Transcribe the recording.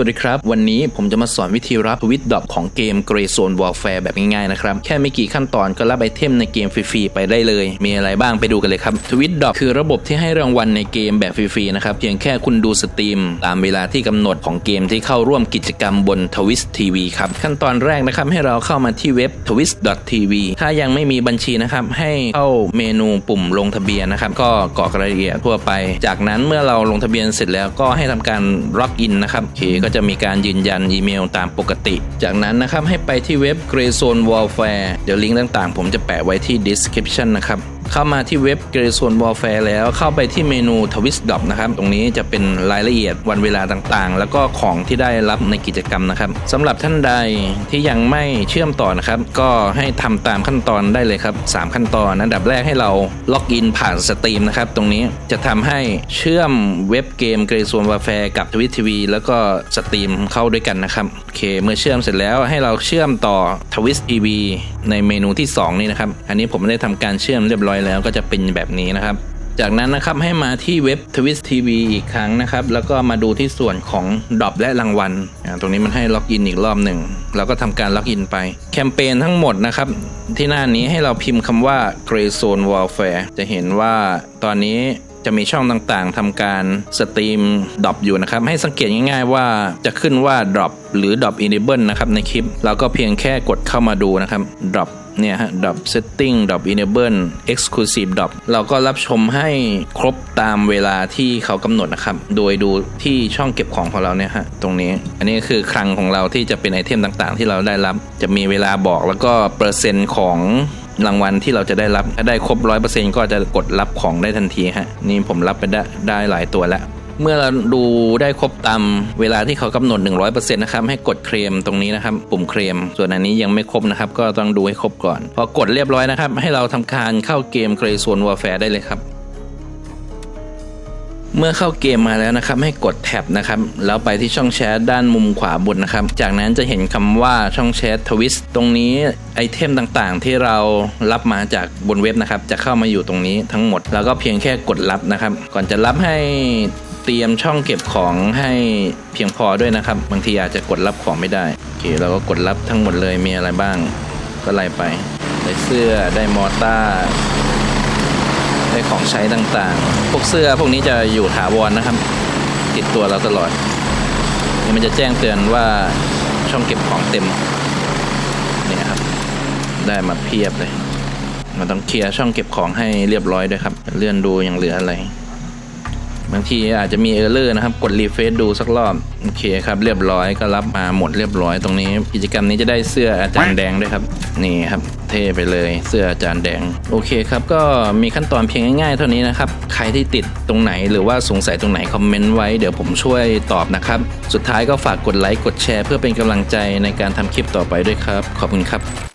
วัสดีครับ วันนี้ผมจะมาสอนวิธีรับวิตดอปของเกม Grey Zone Warfare แบบง่ายๆนะครับ แค่ไม่กี่ขั้นตอนก็รับไอเทมในเกมฟรีๆไปได้เลย มีอะไรบ้างไปดูกันเลยครับทวิตดอปคือระบบที่ให้รางวัลในเกมแบบฟรีๆนะครับ เพียงแค่คุณดูสตรีม ตามเวลาที่กำหนดของเกมที่เข้าร่วมกิจกรรมบนทวิสทีวีครับ ขั้นตอนแรกนะครับให้เราเข้ามาที่เว็บ twist.tv ถ้ายังไม่มีบัญชีนะครับให้เข้าเมนูปุ่มลงทะเบียนนะครับก็กรอกรายละเอียดทั่วไป จากนั้นเมื่อเราลงทะเบียนเสร็จแล้วก็ให้ทำการล็อกอินนะครับโอเคก็จะมีการยืนยันอีเมลตามปกติ จากนั้นนะครับให้ไปที่เว็บ Grey Zone Warfare เดี๋ยวลิงก์ต่างๆ ผมจะแปะไว้ที่ description นะครับ เข้ามาที่เว็บ Grey Zone Warfare แล้วเข้าไปที่เมนู Twist Drop นะครับ ตรงนี้จะเป็นรายละเอียดวันเวลาต่างๆ แล้วก็ของที่ได้รับในกิจกรรมนะครับสำหรับท่านใดที่ยังไม่เชื่อมต่อนะครับ ก็ให้ทำตามขั้นตอนได้เลยครับ 3 ขั้นตอนอันดับแรกให้เราล็อกอินผ่านสตรีมนะครับ ตรงนี้จะทำให้เชื่อมเว็บเกม Grey Zone Warfare กับ Twitch TV แล้วก็สตรีมเข้าด้วยกันนะครับโอเค เมื่อเชื่อมเสร็จแล้วให้เราเชื่อมต่อ Twist TV ในเมนูที่ 2 นี่นะครับ อันนี้ผมได้ทำการเชื่อมเรียบร้อยแล้วก็จะเป็นแบบนี้นะครับ จากนั้นนะครับให้มาที่เว็บ Twist TV อีกครั้งนะครับ แล้วก็มาดูที่ส่วนของดรอปและรางวัลตรงนี้มันให้ล็อกอินอีกรอบหนึ่งเราก็ทำการล็อกอินไป แคมเปญทั้งหมดนะครับ ที่หน้านี้ให้เราพิมพ์คำว่า Grey Zone Warfare จะเห็นว่าตอนนี้จะมีช่องต่างๆทำการสตรีมดรอปอยู่นะครับ ให้สังเกตง่ายๆว่าจะขึ้นว่า drop หรือ drop enable นะครับในคลิป เราก็เพียงแค่กดเข้ามาดูนะครับ drop เนี่ยฮะ drop setting drop enable exclusive drop เราก็รับชมให้ครบตามเวลาที่เขากำหนดนะครับ โดยดูที่ช่องเก็บของของเราเนี่ยฮะตรงนี้ อันนี้คือคลังของเราที่จะเป็นไอเทมต่างๆ ที่เราได้รับ จะมีเวลาบอกแล้วก็เปอร์เซ็นต์ของรางวัลที่เราจะได้รับถ้าได้ครบร้อยเปอร์เซ็นก็จะกดรับของได้ทันทีฮะนี่ผมรับไปได้ได้หลายตัวแล้ว เมื่อเราดูได้ครบตามเวลาที่เขากำหนด 100%นะครับให้กดเคลมตรงนี้นะครับปุ่มเคลมส่วนอันนี้ยังไม่ครบนะครับก็ต้องดูให้ครบก่อน พอกดเรียบร้อยนะครับ ให้เราทำการเข้าเกม Grey Zone Warfare ได้เลยครับเมื่อเข้าเกมมาแล้วนะครับ ให้กดแท็บนะครับแล้วไปที่ช่องแชทด้านมุมขวาบนนะครับ จากนั้นจะเห็นคำว่าช่องแชททวิสตรงนี้ไอเทมต่างๆ ที่เรารับมาจากบนเว็บนะครับ จะเข้ามาอยู่ตรงนี้ทั้งหมด แล้วก็เพียงแค่กดรับนะครับ ก่อนจะรับให้ เตรียมช่องเก็บของให้เพียงพอด้วยนะครับ บางทีอาจจะกดรับของไม่ได้โอเคเราก็กดรับทั้งหมดเลยมีอะไรบ้างก็ไล่ไป ได้เสื้อได้มอร์ต้าได้ของใช้ต่างๆ พวกเสื้อพวกนี้จะอยู่ถาวรนะครับ ติดตัวเราตลอดนี่มันจะแจ้งเตือนว่าช่องเก็บของเต็มเนี่ยครับ ได้มาเพียบเลยมันต้องเคลียร์ช่องเก็บของให้เรียบร้อยด้วยครับ เลื่อนดูยังเหลืออะไร บางทีอาจจะมีเออร์เลอร์นะครับ กดรีเฟซดูสักรอบ โอเคครับ เรียบร้อยก็รับมาหมดเรียบร้อยตรงนี้ กิจกรรมนี้จะได้เสื้ออาจารย์แดงด้วยครับ นี่ครับ เท่ไปเลยเสื้ออาจารย์แดง โอเคครับ ก็มีขั้นตอนเพียงง่ายๆ เท่านี้นะครับ ใครที่ติดตรงไหนหรือว่าสงสัยตรงไหนคอมเมนต์ไว้เดี๋ยวผมช่วยตอบนะครับ สุดท้ายก็ฝากกดไลค์กดแชร์ เพื่อเป็นกำลังใจในการทำคลิปต่อไปด้วยครับ ขอบคุณครับ